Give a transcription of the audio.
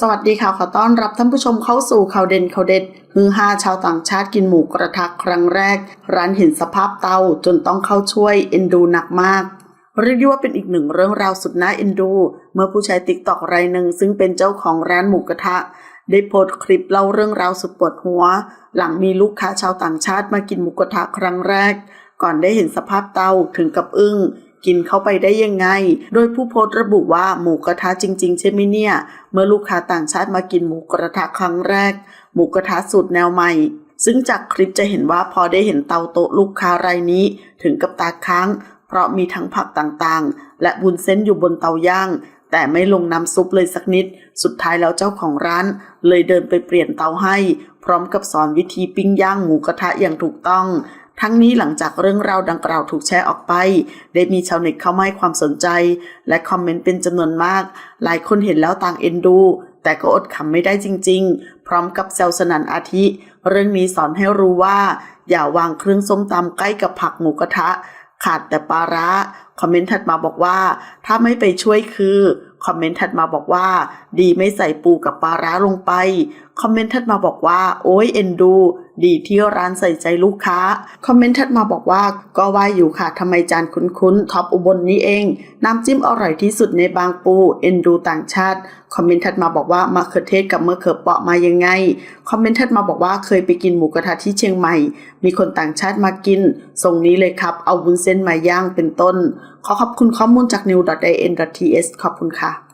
สวัสดีค่ะ ขอต้อนรับท่านผู้ชมเข้าสู่ข่าวเด่นข่าวเด็ดฮือฮาชาวต่างชาติกินหมูกระทะครั้งแรก ร้านเห็นสภาพเตาจนต้องเข้าช่วยเอ็นดูหนักมากเรียกได้ว่าเป็นอีกหนึ่งเรื่องราวสุดน่าเอ็นดู เมื่อผู้ใช้ติ๊กตอกรายหนึ่งซึ่งเป็นเจ้าของร้านหมูกระทะ ได้โพสต์คลิปเล่าเรื่องราวสุดปวดหัว หลังมีลูกค้าชาวต่างชาติมากินหมูกระทะครั้งแรก ก่อนได้เห็นสภาพเตาถึงกับอึ้ง กินเข้าไปได้ยังไง โดยผู้โพสต์ระบุว่าหมูกระทะจริง ๆ ใช่ไหมเนี่ย เมื่อลูกค้าต่างชาติมากินหมูกระทะครั้งแรก หมูกระทะสูตรแนวใหม่ ซึ่งจากคลิปจะเห็นว่าพอได้เห็นเตาโต๊ะลูกค้ารายนี้ ถึงกับตาค้าง เพราะมีทั้งผักต่างๆ และบุญเส้นอยู่บนเตาย่างแต่ไม่ลงน้ำซุปเลยสักนิด สุดท้ายแล้วเจ้าของร้าน เลยเดินไปเปลี่ยนเตาให้ พร้อมกับสอนวิธีปิ้งย่างหมูกระทะอย่างถูกต้อง ทั้งนี้หลังจากเรื่องราวดังกล่าวถูกแชร์ออกไป ได้มีชาวเน็ตเข้ามาให้ความสนใจ และคอมเมนต์เป็นจำนวนมาก หลายคนเห็นแล้วต่างเอ็นดู แต่ก็อดขำไม่ได้จริง ๆ พร้อมกับแซวสนันอาทิ เรื่องนี้สอนให้รู้ว่า อย่าวางเครื่องส้มตำใกล้กับผักหมูกระทะ ขาดแต่ปลาร้าคอมเมนต์ถัดมาบอกว่า ถ้าไม่ไปช่วยคือ คอมเมนต์ถัดมาบอกว่า ดีไม่ใส่ปูกับปลาร้าลงไป คอมเมนต์ถัดมาบอกว่า โอ้ยเอ็นดู ดีที่ร้านใส่ใจลูกค้า คอมเมนต์ถัดมาบอกว่า ก็ว่าอยู่ค่ะทำไมจานคุ้นๆท็อปอุบลนี้เอง น้ำจิ้มอร่อยที่สุดในบางปูเอ็นดูต่างชาติ คอมเมนต์ถัดมาบอกว่ามะเขือเทศกับมะเขือเปราะมายังไง คอมเมนต์ถัดมาบอกว่าเคยไปกินหมูกระทะที่เชียงใหม่ มีคนต่างชาติมากินทรงนี้เลยครับ เอาวุ้นเส้นมาย่างเป็นต้น ขอขอบคุณข้อมูลจาก new.in.ts ขอบคุณค่ะ